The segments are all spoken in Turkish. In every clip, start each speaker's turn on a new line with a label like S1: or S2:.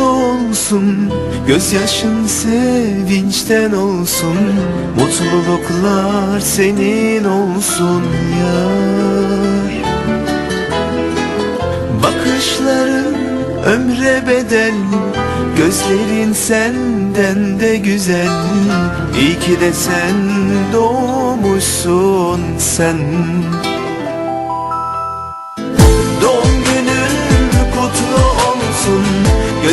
S1: mutlu olsun Gözyaşın sevinçten olsun Mutluluklar senin olsun yar Bakışların ömre bedel Gözlerin senden de güzel. İyi ki de sen doğmuşsun sen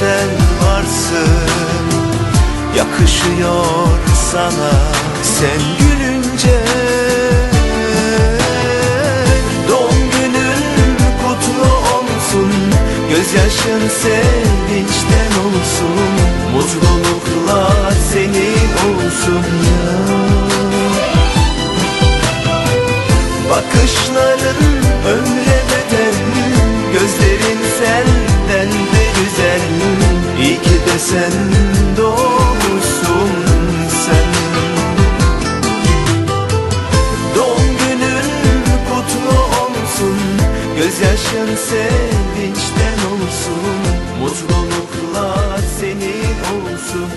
S1: sen varsın Yakışıyor sana sen gülünce. Doğum günün kutlu olsun Gözyaşın sevinçten olsun Mutluluklar senin olsun ya Bakışların Gözyaşın sevinçten olsun Mutluluklar senin olsun